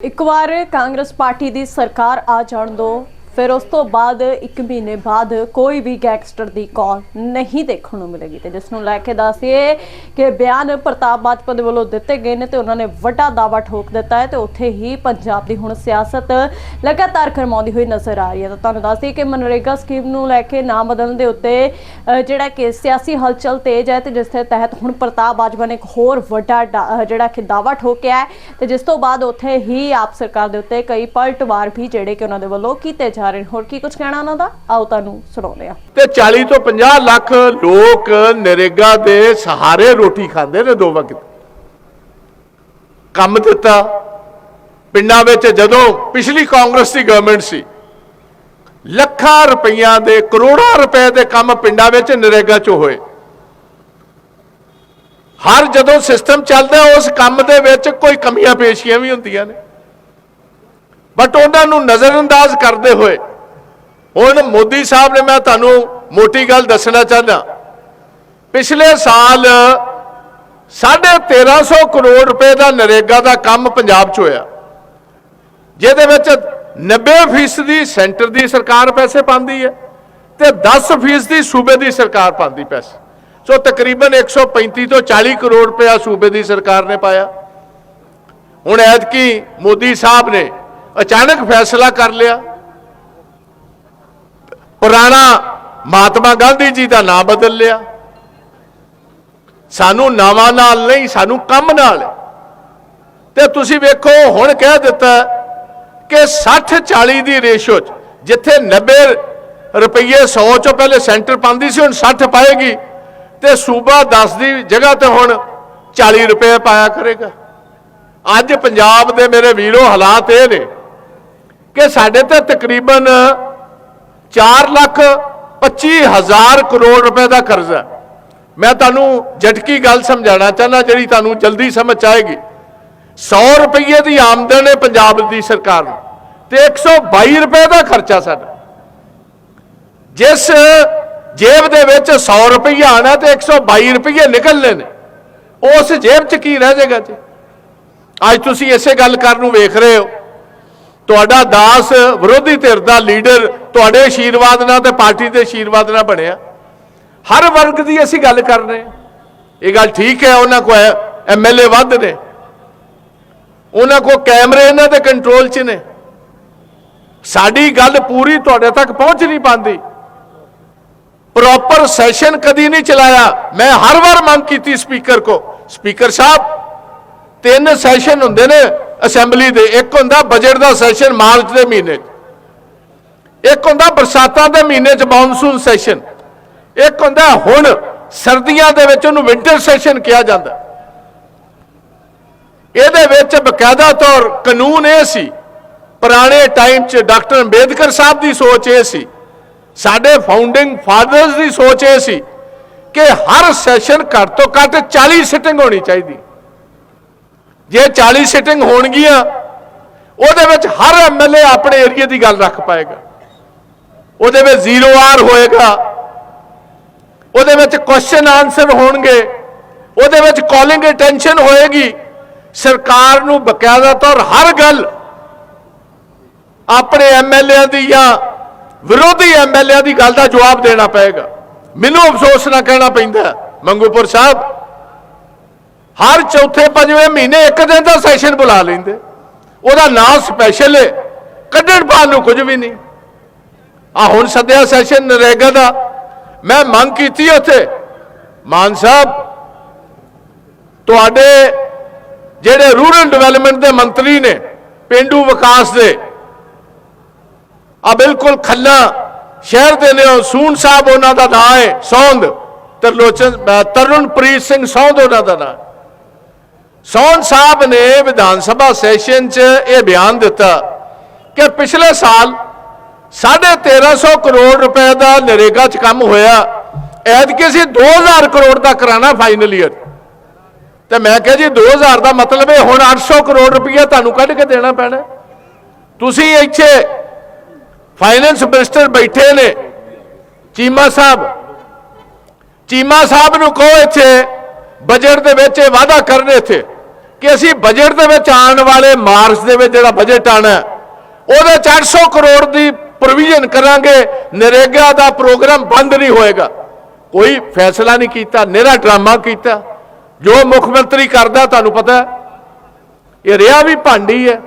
ਇੱਕ ਵਾਰ ਕਾਂਗਰਸ ਪਾਰਟੀ ਦੀ ਸਰਕਾਰ ਆ ਜਾਣ ਦੋ, ਫਿਰ ਉਸ ਤੋਂ ਬਾਅਦ 1 ਮਹੀਨੇ ਬਾਅਦ ਕੋਈ ਵੀ ਗੈਂਗਸਟਰ ਦੀ ਕਾਲ ਨਹੀਂ ਦੇਖਣ ਨੂੰ ਮਿਲੇਗੀ ਤੇ ਜਿਸ ਨੂੰ ਲੈ ਕੇ ਦੱਸਿਏ ਕਿ ਬਿਆਨ ਪ੍ਰਤਾਪ ਬਾਜਪਾ ਦੇ ਵੱਲੋਂ ਦਿੱਤੇ ਗਏ ਨੇ ਤੇ ਉਹਨਾਂ ਨੇ ਵੱਡਾ ਦਾਵਾ ਠੋਕ ਦਿੱਤਾ ਹੈ ਤੇ ਉੱਥੇ ਹੀ ਪੰਜਾਬ ਦੀ ਹੁਣ ਸਿਆਸਤ ਲਗਾਤਾਰ ਕਰਮਾਉਂਦੀ ਹੋਈ ਨਜ਼ਰ ਆ ਰਹੀ ਹੈ। ਤਾਂ ਤੁਹਾਨੂੰ ਦੱਸ ਦਈਏ ਕਿ ਮਨਰੇਗਾ ਸਕੀਮ ਨੂੰ ਲੈ ਕੇ ਨਾਮ ਬਦਲਣ ਦੇ ਉੱਤੇ ਜਿਹੜਾ ਕਿ ਸਿਆਸੀ ਹਲਚਲ ਤੇਜ਼ ਹੈ ਤੇ ਜਿਸ ਦੇ ਤਹਿਤ ਹੁਣ ਪ੍ਰਤਾਪ ਬਾਜਵਾ ਨੇ ਇੱਕ ਹੋਰ ਵੱਡਾ ਜਿਹੜਾ ਕਿ ਦਾਵਾ ਠੋਕਿਆ ਹੈ ਤੇ ਜਿਸ ਤੋਂ ਬਾਅਦ ਉੱਥੇ ਹੀ ਆਪ ਸਰਕਾਰ ਦੇ ਉੱਤੇ ਕਈ ਪਲਟਵਾਰ ਵੀ ਜਿਹੜੇ ਕਿ ਉਹਨਾਂ ਦੇ ਵੱਲੋਂ ਕੀਤੇ ਜਾ ਰਹੇ ਨੇ। ਹੋਰ ਕੀ ਕੁਝ ਕਹਿਣਾ ਉਹਨਾਂ ਦਾ? ਆਓ ਤੁਹਾਨੂੰ ਸੁਣਾਉਂਦੇ ਹਾਂ। ਤੇ 40 ਤੋਂ 50 ਲੱਖ ਲੋਕ ਨਰੇਗਾ ਦੇ ਸਹਾਰੇ ਰੋਟੀ ਖਾਂਦੇ ਨੇ ਦੋ ਵਕਤ। ਕੰਮ ਦਿੱਤਾ। ਪਿੰਡਾਂ ਵਿੱਚ ਜਦੋਂ ਪਿਛਲੀ ਕਾਂਗਰਸ ਦੀ ਗਵਰਨਮੈਂਟ ਸੀ, ਲੱਖਾਂ ਰੁਪਈਆ ਦੇ, ਕਰੋੜਾਂ ਰੁਪਏ ਦੇ ਕੰਮ ਪਿੰਡਾਂ ਵਿੱਚ ਨਰੇਗਾ 'ਚ ਹੋਏ। ਹਰ ਜਦੋਂ ਸਿਸਟਮ ਚੱਲਦਾ, ਉਸ ਕੰਮ ਦੇ ਵਿੱਚ ਕੋਈ ਕਮੀਆਂ ਪੇਸ਼ੀਆਂ ਵੀ ਹੁੰਦੀਆਂ ਨੇ। ਬਟ ਉਹਨਾਂ ਨੂੰ ਨਜ਼ਰਅੰਦਾਜ਼ ਕਰਦੇ ਹੋਏ, ਹੁਣ ਮੋਦੀ ਸਾਹਿਬ ਨੇ ਮੈਂ ਤੁਹਾਨੂੰ ਮੋਟੀ ਗੱਲ ਦੱਸਣਾ ਚਾਹੁੰਦਾ। ਪਿਛਲੇ ਸਾਲ 1350 ਕਰੋੜ ਰੁਪਏ ਦਾ ਨਰੇਗਾ ਦਾ ਕੰਮ ਪੰਜਾਬ 'ਚ ਹੋਇਆ। ਜਿਹਦੇ ਵਿੱਚ 90% ਦੀ ਸੈਂਟਰ ਦੀ ਸਰਕਾਰ ਪੈਸੇ ਪਾਉਂਦੀ ਹੈ ਤੇ 10% ਦੀ ਸੂਬੇ ਦੀ ਸਰਕਾਰ ਪਾਉਂਦੀ ਪੈਸੇ। ਸੋ ਤਕਰੀਬਨ 135 ਤੋਂ 40 ਕਰੋੜ ਰੁਪਇਆ ਸੂਬੇ ਦੀ ਸਰਕਾਰ ਨੇ ਪਾਇਆ। ਹੁਣ ਐਤਕੀ ਮੋਦੀ ਸਾਹਿਬ ਨੇ ਅਚਾਨਕ ਫੈਸਲਾ ਕਰ ਲਿਆ। ਪੁਰਾਣਾ ਮਹਾਤਮਾ ਗਾਂਧੀ ਜੀ ਦਾ ਨਾਮ ਬਦਲ ਲਿਆ। ਸਾਨੂੰ ਨਾਵਾਂ ਨਾਲ ਨਹੀਂ, ਸਾਨੂੰ ਕੰਮ ਨਾਲ ਹੈ। ਤੇ ਤੁਸੀਂ ਵੇਖੋ, ਹੁਣ ਕਹਿ ਦਿੱਤਾ ਕਿ 60 40 ਦੀ ਰੇਸ਼ੋ ਚ, ਜਿੱਥੇ 90 ਰੁਪਏ 100 ਚੋਂ ਪਹਿਲੇ ਸੈਂਟਰ ਪਾਉਂਦੀ ਸੀ, ਹੁਣ 60 ਪਾਏਗੀ ਤੇ ਸੂਬਾ 10 ਦੀ ਜਗ੍ਹਾ ਤੇ ਹੁਣ 40 ਰੁਪਏ ਪਾਇਆ ਕਰੇਗਾ ਅੱਜ ਪੰਜਾਬ ਦੇ ਮੇਰੇ ਵੀਰੋ, ਹਾਲਾਤ ਇਹ ਨੇ ਕਿ ਸਾਡੇ ਤੇ ਤਕਰੀਬਨ 4 ਲੱਖ 25 ਹਜ਼ਾਰ ਕਰੋੜ ਰੁਪਏ ਦਾ ਕਰਜ਼ਾ ਹੈ। ਮੈਂ ਤੁਹਾਨੂੰ ਝਟਕੀ ਗੱਲ ਸਮਝਾਉਣਾ ਚਾਹੁੰਦਾ ਜਿਹੜੀ ਤੁਹਾਨੂੰ ਜਲਦੀ ਸਮਝ ਆਏਗੀ। 100 ਰੁਪਏ ਦੀ ਆਮਦਨ ਹੈ ਪੰਜਾਬ ਦੀ ਸਰਕਾਰ ਨੂੰ ਤੇ 122 ਰੁਪਏ ਦਾ ਖਰਚਾ ਸਾਡਾ। ਜਿਸ ਜੇਬ ਦੇ ਵਿੱਚ 100 ਰੁਪਏ ਆਣਾ ਤੇ 122 ਰੁਪਏ ਨਿਕਲਨੇ ਨੇ, ਉਸ ਜੇਬ 'ਚ ਕੀ ਰਹਿ ਜਾਏਗਾ ਜੀ? ਅੱਜ ਤੁਸੀਂ ਇਸੇ ਗੱਲ ਕਰਨ ਨੂੰ ਵੇਖ ਰਹੇ ਹੋ। ਤੁਹਾਡਾ ਦਾਸ ਵਿਰੋਧੀ ਧਿਰ ਦਾ ਲੀਡਰ ਤੁਹਾਡੇ ਆਸ਼ੀਰਵਾਦ ਨਾਲ ਤੇ ਪਾਰਟੀ ਦੇ ਆਸ਼ੀਰਵਾਦ ਨਾਲ ਬਣਿਆ। ਹਰ ਵਰਗ ਦੀ ਅਸੀਂ ਗੱਲ ਕਰ ਰਹੇ ਹਾਂ ਇਹ ਗੱਲ ਠੀਕ ਹੈ, ਉਹਨਾਂ ਕੋ ਐਮਐਲਏ ਵੱਧ ਨੇ। ਉਹਨਾਂ ਕੋ ਕੈਮਰੇ ਇਹਨਾਂ ਦੇ ਕੰਟਰੋਲ 'ਚ ਨੇ। ਸਾਡੀ ਗੱਲ ਪੂਰੀ ਤੁਹਾਡੇ ਤੱਕ ਪਹੁੰਚ ਨਹੀਂ ਪਾਉਂਦੀ। ਪ੍ਰੋਪਰ ਸੈਸ਼ਨ ਕਦੀ ਨਹੀਂ ਚਲਾਇਆ। ਮੈਂ ਹਰ ਵਾਰ ਮੰਗ ਕੀਤੀ ਸਪੀਕਰ ਕੋ। ਸਪੀਕਰ ਸਾਹਿਬ, ਤਿੰਨ ਸੈਸ਼ਨ ਹੁੰਦੇ ਨੇ ਅਸੈਂਬਲੀ ਦੇ। ਇੱਕ ਹੁੰਦਾ ਬਜਟ ਦਾ ਸੈਸ਼ਨ ਮਾਰਚ ਦੇ ਮਹੀਨੇ 'ਚ। ਇੱਕ ਹੁੰਦਾ ਬਰਸਾਤਾਂ ਦੇ ਮਹੀਨੇ 'ਚ ਮੌਨਸੂਨ ਸੈਸ਼ਨ ਇੱਕ ਹੁੰਦਾ ਹੁਣ ਸਰਦੀਆਂ ਦੇ ਵਿੱਚ ਉਹਨੂੰ ਵਿੰਟਰ ਸੈਸ਼ਨ ਕਿਹਾ ਜਾਂਦਾ ਇਹਦੇ ਵਿੱਚ ਬਕਾਇਦਾ ਤੌਰ ਕਾਨੂੰਨ ਇਹ ਸੀ, ਪੁਰਾਣੇ ਟਾਈਮ 'ਚ ਡਾਕਟਰ ਅੰਬੇਦਕਰ ਸਾਹਿਬ ਦੀ ਸੋਚ ਇਹ ਸੀ, ਸਾਡੇ ਫਾਊਂਡਿੰਗ ਫਾਦਰਸ ਦੀ ਸੋਚ ਇਹ ਸੀ ਕਿ ਹਰ ਸੈਸ਼ਨ ਘੱਟ ਤੋਂ ਘੱਟ 40 ਸਿਟਿੰਗ ਹੋਣੀ ਚਾਹੀਦੀ। ਜੇ 40 ਸਿਟਿੰਗ ਹੋਣਗੀਆਂ, ਉਹਦੇ ਵਿੱਚ ਹਰ ਐਮਐਲਏ ਆਪਣੇ ਏਰੀਆ ਦੀ ਗੱਲ ਰੱਖ ਪਾਏਗਾ। ਉਹਦੇ ਵਿੱਚ ਜ਼ੀਰੋ ਆਰ ਹੋਏਗਾ। ਉਹਦੇ ਵਿੱਚ ਕੁਐਸਚਨ ਆਨਸਰ ਹੋਣਗੇ। ਉਹਦੇ ਵਿੱਚ ਕਾਲਿੰਗ ਅਟੈਂਸ਼ਨ ਹੋਏਗੀ। ਸਰਕਾਰ ਨੂੰ ਬਕਾਇਦਾ ਤੌਰ ਹਰ ਗੱਲ ਆਪਣੇ ਐਮਐਲਏ ਦੀ ਜਾਂ ਵਿਰੋਧੀ ਐਮਐਲਏ ਦੀ ਗੱਲ ਦਾ ਜਵਾਬ ਦੇਣਾ ਪਏਗਾ। ਮੈਨੂੰ ਅਫਸੋਸ ਨਾ ਕਹਿਣਾ ਪੈਂਦਾ ਮੰਗੂਪੁਰ ਸਾਹਿਬ। ਹਰ ਚੌਥੇ ਪੰਜਵੇਂ ਮਹੀਨੇ ਇੱਕ ਦਿਨ ਦਾ ਸੈਸ਼ਨ ਬੁਲਾ ਲੈਂਦੇ। ਉਹਦਾ ਨਾਮ ਸਪੈਸ਼ਲ ਹੈ ਕੱਢਣ ਬਾਹਰ ਨੂੰ ਕੁਝ ਵੀ ਨਹੀਂ। ਆ ਹੁਣ ਸੱਦਿਆ ਸੈਸ਼ਨ ਨਰੇਗਾ ਦਾ। ਮੈਂ ਮੰਗ ਕੀਤੀ ਉੱਥੇ। ਮਾਨ ਸਾਹਿਬ ਤੁਹਾਡੇ ਜਿਹੜੇ ਰੂਰਲ ਡਿਵੈਲਪਮੈਂਟ ਦੇ ਮੰਤਰੀ ਨੇ ਪਿੰਡੂ ਵਿਕਾਸ ਦੇ ਆ ਬਿਲਕੁਲ ਖੱਲਾ ਸ਼ਹਿਰ ਦੇ ਨੇ ਉਹ ਸੂਨ ਸਾਹਿਬ ਉਹਨਾਂ ਦਾ ਨਾਂ ਹੈ ਸੌਂਦ ਤਰਲੋਚਨ ਅ, ਤਰੁਣਪ੍ਰੀਤ ਸਿੰਘ ਸੌਂਦ ਉਹਨਾਂ ਦਾ ਨਾਂ। ਸੌਂਦ ਸਾਹਿਬ ਨੇ ਵਿਧਾਨ ਸਭਾ ਸੈਸ਼ਨ 'ਚ ਇਹ ਬਿਆਨ ਦਿੱਤਾ ਕਿ ਪਿਛਲੇ ਸਾਲ 1350 ਕਰੋੜ ਰੁਪਏ ਦਾ ਨਰੇਗਾ 'ਚ ਕੰਮ ਹੋਇਆ। ਐਤਕੀ ਅਸੀਂ 2000 ਕਰੋੜ ਦਾ ਕਰਾਣਾ ਫਾਈਨਲ ਈਅਰ ਤੇ ਮੈਂ ਕਿਹਾ ਜੀ 2000 ਦਾ ਮਤਲਬ ਹੈ ਹੁਣ 800 ਕਰੋੜ ਰੁਪਏ ਤੁਹਾਨੂੰ ਕੱਢ ਕੇ ਦੇਣਾ ਪੈਣਾ। ਤੁਸੀਂ ਇੱਥੇ ਫਾਈਨੈਂਸ ਮਿਨਿਸਟਰ ਬੈਠੇ ਨੇ, ਚੀਮਾ ਸਾਹਿਬ। ਚੀਮਾ ਸਾਹਿਬ ਨੂੰ ਕਹੋ ਇੱਥੇ ਬਜਟ ਦੇ ਵਿੱਚ ਇਹ ਵਾਅਦਾ ਕਰਨ ਇੱਥੇ ਕਿ ਅਸੀਂ ਬਜਟ ਦੇ ਵਿੱਚ ਆਉਣ ਵਾਲੇ ਮਾਰਚ ਦੇ ਵਿੱਚ ਜਿਹੜਾ ਬਜਟ ਆਣਾ ਉਹਦੇ 'ਚ 800 ਕਰੋੜ ਦੀ ਪ੍ਰੋਵੀਜ਼ਨ ਕਰਾਂਗੇ, ਨਰੇਗਾ ਦਾ ਪ੍ਰੋਗਰਾਮ ਬੰਦ ਨਹੀਂ ਹੋਏਗਾ। ਕੋਈ ਫੈਸਲਾ ਨਹੀਂ ਕੀਤਾ ਨਿਹਰਾ ਡਰਾਮਾ ਕੀਤਾ। ਜੋ ਮੁੱਖ ਮੰਤਰੀ ਕਰਦਾ, ਤੁਹਾਨੂੰ ਪਤਾ ਇਹ ਰਿਹਾ ਵੀ ਭਾਂਡੀ ਹੈ।